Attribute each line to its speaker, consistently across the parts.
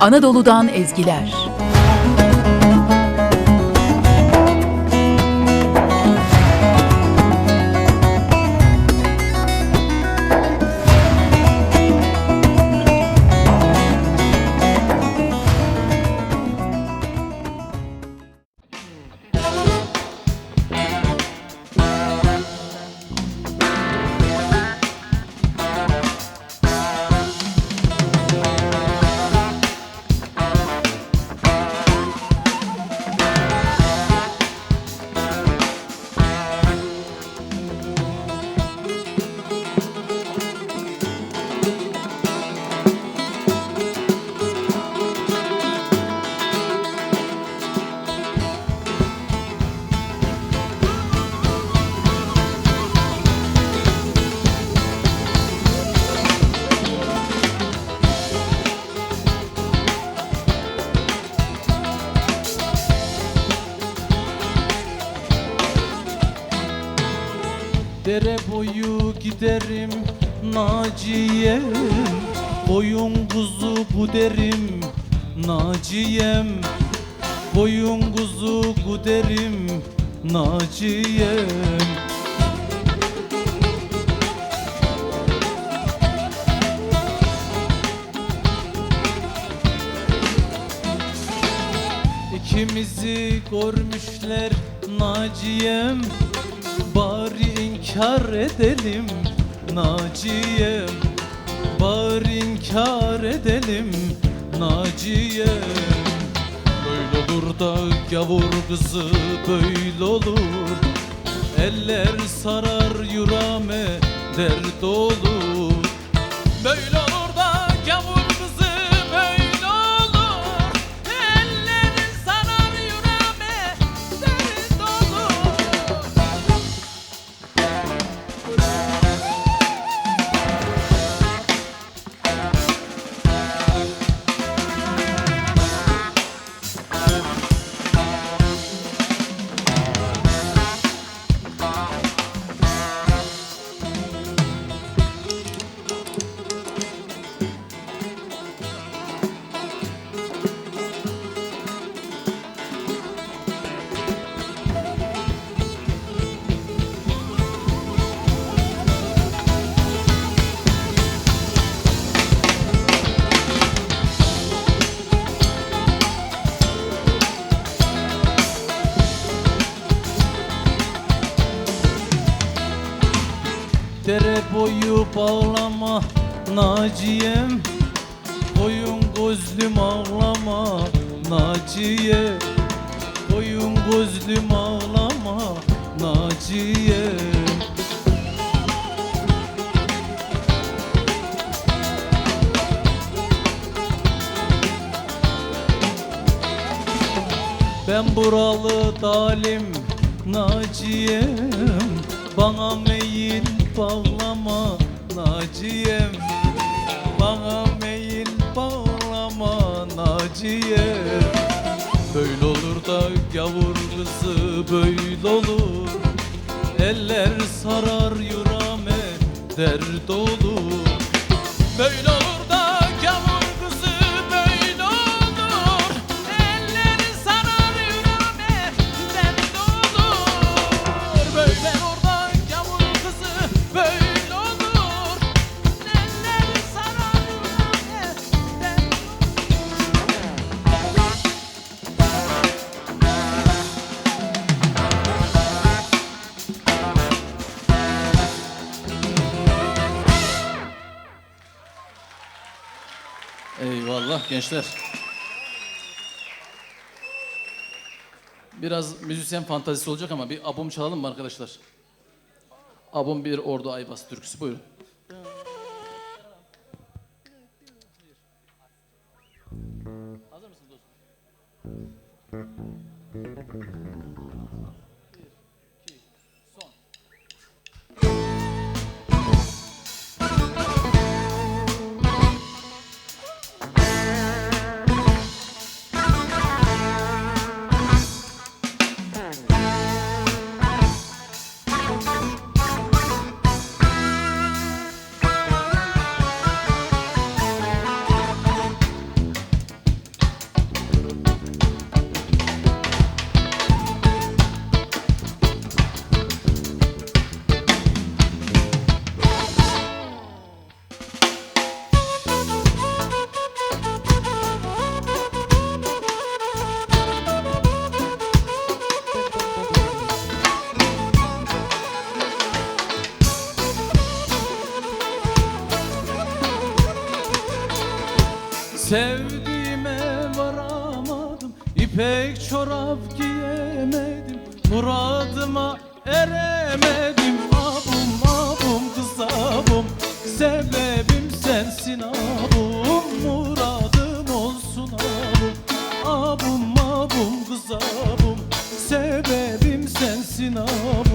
Speaker 1: Anadolu'dan ezgiler.
Speaker 2: Dere boyu giderim Naciye. Koyun kuzu bu derim Naciye'm Koyun kuzu bu derim Naciye'm İkimizi görmüşler Naciye'm Bari inkar edelim Naciye'm Bari inkar edelim Naciye'm Böyle olur da gavur kızı böyle olur. Eller sarar yüreğime dert olur boyu bağlama Naciye'm. Koyun gözlüm ağlama Naciye. Koyun gözlüm ağlama Naciye. Ben buralı dalim Naciye'm. Bana meyil bağlama Naciye'm. Bana meyil bağlama Naciye'm. Böyle olur da gavur kızı böyle olur. Eller sarar yüreğime dert olur. Böyle gençler. Biraz müzisyen fantazisi olacak ama bir abum çalalım mı arkadaşlar? Abum bir Ordu Aybas türküsü buyurun. Hazır mısın dostum? Sevdiğime varamadım İpek çorap giyemedim Muradıma eremedim. Abum abum kız abum Sebebim sensin abum Muradım olsun abum. Abum abum kız abum Sebebim sensin abum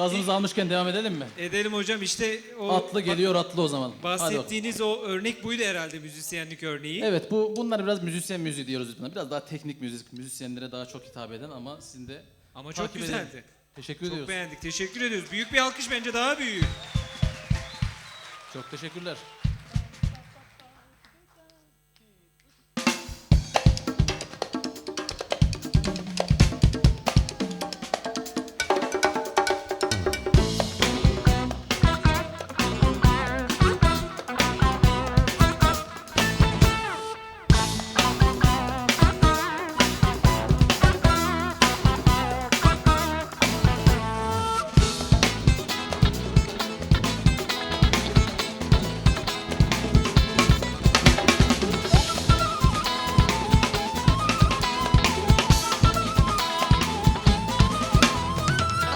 Speaker 2: Gazımızı almışken devam edelim mi?
Speaker 3: Edelim hocam işte o
Speaker 2: Atlı geliyor atlı o zaman. Hadi bakalım.
Speaker 3: bahsettiğiniz o örnek buydu herhalde müzisyenlik örneği.
Speaker 2: Evet bu bunlar biraz müzisyen müziği diyoruz biz buna. Biraz daha teknik müzik, müzisyenlere daha çok hitap eden ama sizin de
Speaker 3: Ama çok
Speaker 2: takip edelim.
Speaker 3: güzeldi.
Speaker 2: Teşekkür
Speaker 3: Çok
Speaker 2: ediyoruz.
Speaker 3: beğendik. Teşekkür ediyoruz. Büyük bir alkış bence daha büyük.
Speaker 2: Çok teşekkürler.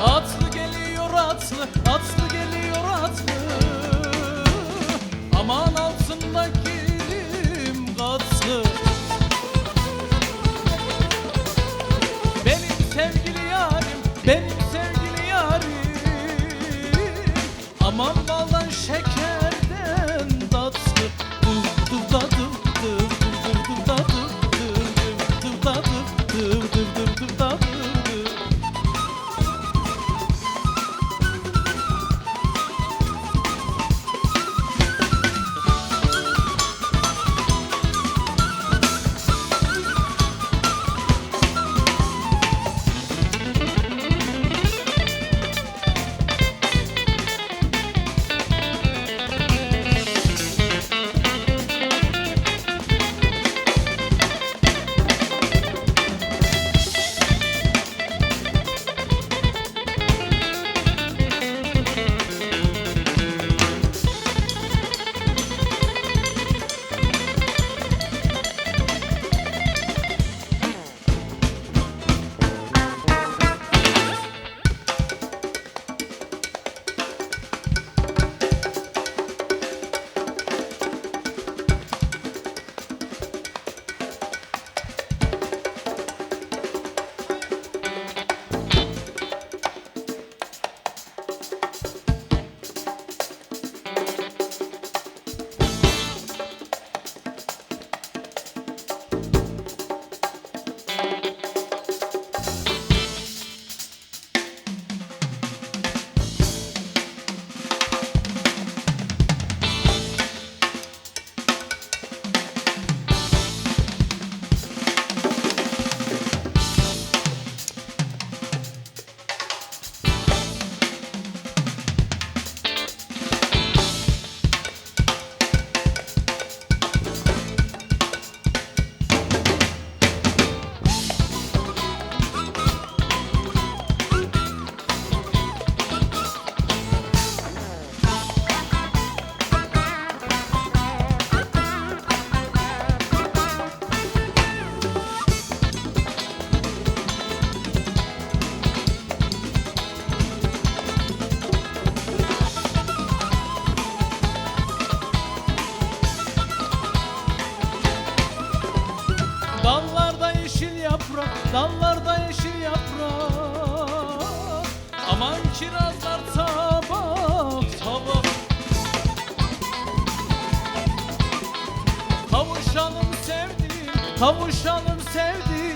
Speaker 2: Atlı geliyor atlı, atlı geliyor atlı. Aman Dallarda yeşil yaprak Aman kirazlar sabah sabah Tavuşanım sevdim, tavuşanım sevdim.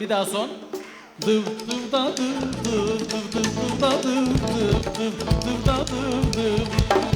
Speaker 2: Bir daha son. Dıv dıv da dıv dıv dıv dıv dıv da dıv dıv dıv dıv da dıv dıv